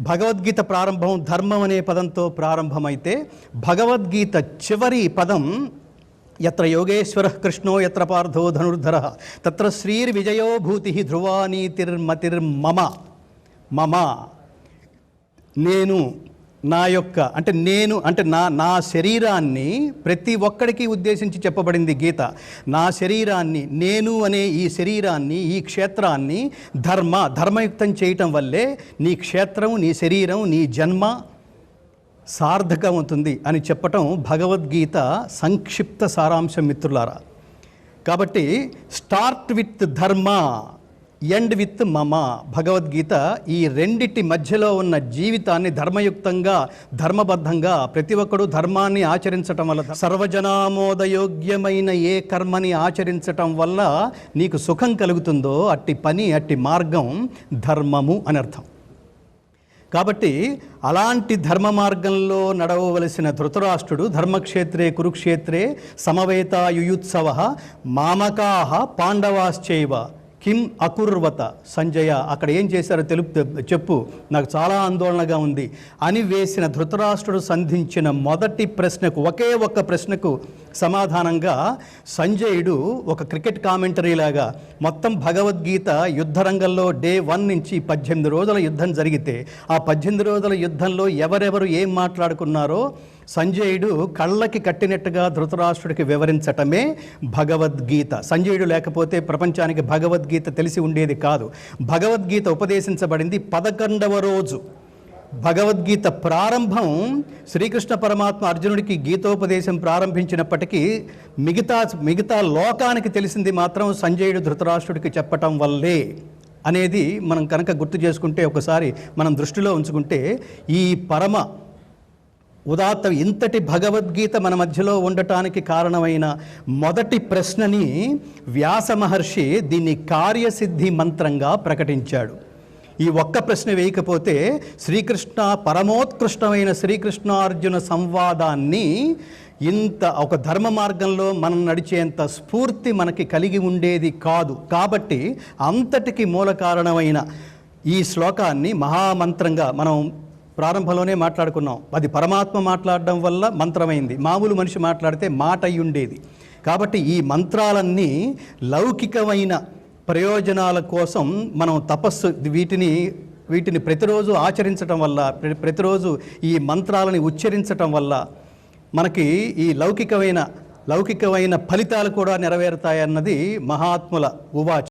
భగవద్గీత ప్రారంభం ధర్మం అనే పదంతో ప్రారంభమైతే భగవద్గీత చివరి పదం ఎత్ర యోగేశ్వర కృష్ణో ఎత్ర పార్థో ధనుర్ధర తత్ర శ్రీర్విజయో భూతి ధ్రువానీతిర్మతిర్మమ. మమ. నేను నా యొక్క అంటే నేను అంటే నా నా శరీరాన్ని ప్రతి ఒక్కడికి ఉద్దేశించి చెప్పబడింది గీత. నా శరీరాన్ని నేను అనే ఈ శరీరాన్ని ఈ క్షేత్రాన్ని ధర్మ ధర్మయుక్తం చేయటం వల్లే నీ క్షేత్రం నీ శరీరం నీ జన్మ సార్థకమవుతుంది అని చెప్పటం భగవద్గీత సంక్షిప్త సారాంశం మిత్రులారా. కాబట్టి start with dharma. End with mama. Bhagavad Gita ఈ రెండిటి మధ్యలో ఉన్న జీవితాన్ని ధర్మయుక్తంగా ధర్మబద్ధంగా ప్రతి ఒక్కడు ధర్మాన్ని ఆచరించటం వల్ల సర్వజనామోదయోగ్యమైన ఏ కర్మని ఆచరించటం వల్ల నీకు సుఖం కలుగుతుందో అట్టి పని అట్టి మార్గం ధర్మము అని అర్థం. కాబట్టి అలాంటి ధర్మ మార్గంలో నడవవలసిన ధృతరాష్ట్రుడు ధర్మక్షేత్రే కురుక్షేత్రే సమవేతాయుయుత్సవ మామకాహ పాండవాశ్చైవ కిమ్ అకుర్వత సంజయ అక్కడ ఏం చేశారో తెలుపు చెప్పు. నాకు చాలా ఆందోళనగా ఉంది. అని వేసిన ధృతరాష్ట్రుడు సంధించిన మొదటి ప్రశ్నకు ఒకే ఒక్క ప్రశ్నకు సమాధానంగా సంజయుడు ఒక క్రికెట్ కామెంటరీ లాగా మొత్తం భగవద్గీత యుద్ధరంగంలో డే వన్ నుంచి పద్దెనిమిది రోజుల యుద్ధం జరిగితే ఆ పద్దెనిమిది రోజుల యుద్ధంలో ఎవరెవరు ఏం మాట్లాడుకున్నారో సంజయుడు కళ్ళకి కట్టినట్టుగా ధృతరాష్ట్రుడికి వివరించటమే భగవద్గీత. సంజయుడు లేకపోతే ప్రపంచానికి భగవద్గీత తెలిసి ఉండేది కాదు. భగవద్గీత ఉపదేశించబడింది పదకొండవ రోజు. భగవద్గీత ప్రారంభం శ్రీకృష్ణ పరమాత్మ అర్జునుడికి గీతోపదేశం ప్రారంభించినప్పటికీ మిగతా మిగతా లోకానికి తెలిసింది మాత్రం సంజయుడు ధృతరాష్ట్రుడికి చెప్పటం వల్లే అనేది మనం కనుక గుర్తు చేసుకుంటే ఒకసారి మనం దృష్టిలో ఉంచుకుంటే ఈ పరమ ఉదాత్త ఇంతటి భగవద్గీత మన మధ్యలో ఉండటానికి కారణమైన మొదటి ప్రశ్నని వ్యాస మహర్షి దీన్ని కార్యసిద్ధి మంత్రంగా ప్రకటించాడు. ఈ ఒక్క ప్రశ్న వేయకపోతే శ్రీకృష్ణ పరమోత్కృష్టమైన శ్రీకృష్ణార్జున సంవాదాన్ని ఇంత ఒక ధర్మ మార్గంలో మనం నడిచేంత స్ఫూర్తి మనకి కలిగి ఉండేది కాదు. కాబట్టి అంతటికి మూల కారణమైన ఈ శ్లోకాన్ని మహామంత్రంగా మనం ప్రారంభంలోనే మాట్లాడుకున్నాం. అది పరమాత్మ మాట్లాడడం వల్ల మంత్రమైంది. మామూలు మనిషి మాట్లాడితే మాట అయి ఉండేది. కాబట్టి ఈ మంత్రాలన్నీ లౌకికమైన ప్రయోజనాల కోసం మనం తపస్సు వీటిని వీటిని ప్రతిరోజు ఆచరించటం వల్ల ప్రతిరోజు ఈ మంత్రాలని ఉచ్చరించటం వల్ల మనకి ఈ లౌకికమైన లౌకికమైన ఫలితాలు కూడా నెరవేరుతాయన్నది మహాత్ముల ఉవాచ.